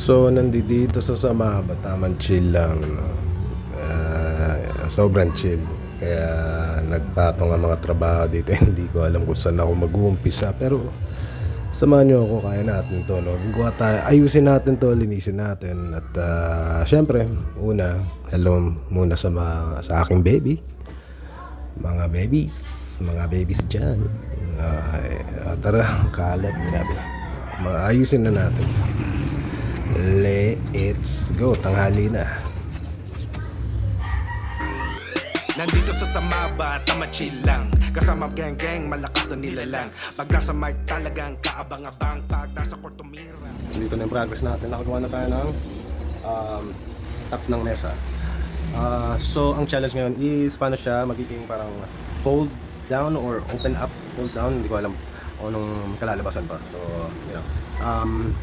So, nandito sa Samaba, tamang chill lang. Ah, sobrang chill. Kaya nagpatong ang mga trabaho dito. Hindi ko alam kung saan ako mag-uumpisa. Pero samahan nyo ako, kaya natin to. No? Gawa tayo, ayusin natin to, linisin natin. At ah, syempre, una, hello muna sa, mga, sa aking baby. Mga babies, mga babies dyan. Ah, tara, kalat, grabe. Mga ayusin na natin. Let's go, tanghali na. Nandito sa Samaba, tamachill lang Kasama gang-gang, malakas na nilalang Pag nasa mic talagang kaabang-abang Pag nasa kortumira So, dito na yung progress natin. Nakagawa na tayo ng um, top ng mesa. Ah, so, ang challenge ngayon is paano siya magiging parang fold down or open up, fold down. Hindi ko alam kung anong kalalabasan pa. So, you know. Um,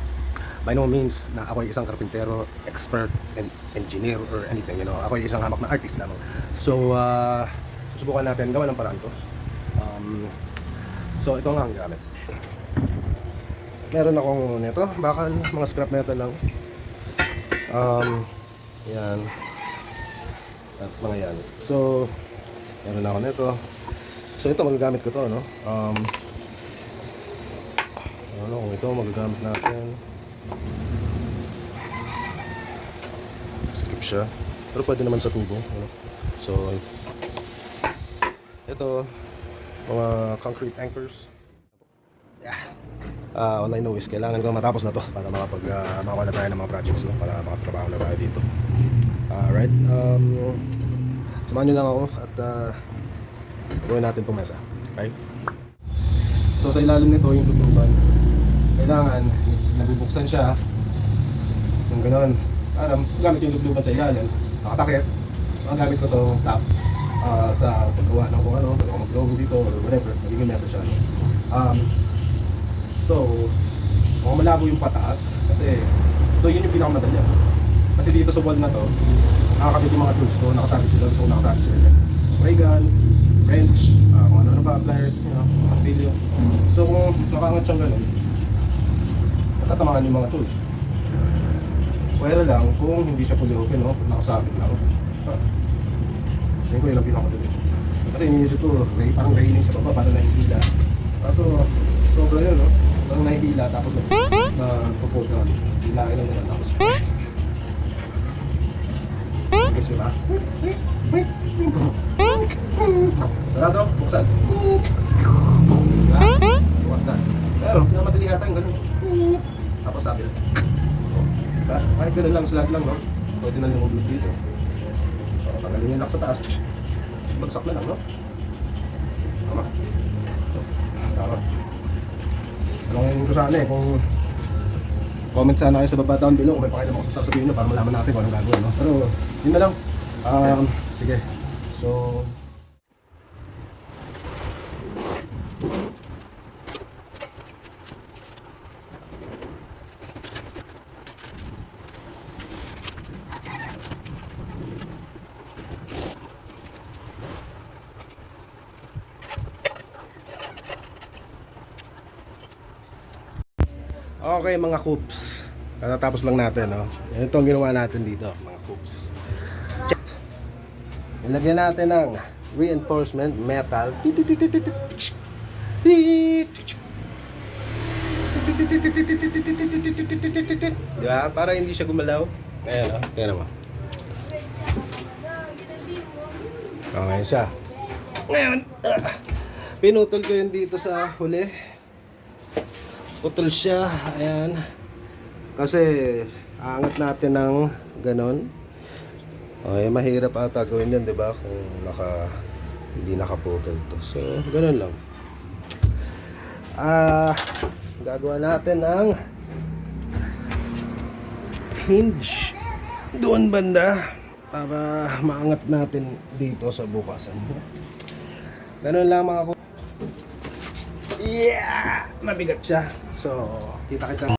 by no means na ako ay isang karpintero, expert, and engineer or anything, you know. Ako ay isang hamak na artist lamang. So, ah, susubukan natin gawa ng paraan to. Um, so, ito nga ang gamit. Meron akong nito, bakal, mga scrap metal lang. Um, yan. At mga yan. So, meron ako nito. So, ito magagamit ko to, no? Um, ano kung ito magagamit natin. Skip siya. Pero pwede naman sa tubo, ano? So, ito, mga concrete anchors. Ah, all I know is kailangan ko matapos na to para makapag uh, makawala tayo ng mga projects no? para makatrabaho na tayo dito. Alright, um, samahan nyo lang ako at uh, gawin natin itong mesa. Right? So sa ilalim nito yung lubluban, kailangan nabubuksan siya yung gano'n. Alam, gamit yung lubluban sa ilalim, nakatakip. Ang gamit ko itong top ah, sa paggawa ng kung ano, pwede ko mag-logo dito or whatever, magiging mesa siya. Um, So, mukhang malabo yung pataas kasi ito yun yung pinakamadali. Kasi dito sa wall na to, nakakabit yung mga tools ko, nakasabit sila, so nakasabit sila dyan. Spray gun, wrench, uh, kung ano-ano pa, pliers, you know, martilyo. So kung nakaangat siyang ganun, natatamaan yung mga tools. Pwera lang kung hindi siya fully open, no? nakasabit lang. Tingin ko yun ang pinakamadali. Kasi iniisip ko, may parang railing sa baba para naihila. Kaso, sobra yun, no? Parang nahihila, tapos na, na pupod na, hilain lang nila, tapos, mo ba? Sarado, buksan. Bukas na. Pero, pinamadali ata yung ganun. Tapos sabi na. Diba? Kahit ganun lang, slot lang, no? Pwede na yung mag dito. So, tanggalin yung lock sa taas. Bagsak na lang, no? Tama. Tama. Tanongin ko sana eh kung comment sana kayo sa baba down below kung may pakialam ako sa sasabihin nyo para malaman natin kung anong gagawin, no? Pero, yun na lang. Um, sige. So, Okay mga coops. Katatapos lang natin, no? Ito ang ginawa natin dito, mga coops. Check. Ilagyan natin ng reinforcement metal. Di ba? Para hindi siya gumalaw. Ayan, no? Tingnan mo. Okay siya. Ngayon, ah, pinutol ko yun dito sa huli putol siya. Ayan. Kasi aangat natin ng ganon. Okay mahirap ata gawin yun di ba? Kung naka hindi nakaputol to. So ganon lang. Ah gagawa natin ng hinge. Doon banda. Para maangat natin dito sa bukasan. Ganon lang mga ku- Yeah! Mabigat siya. So, kita kita.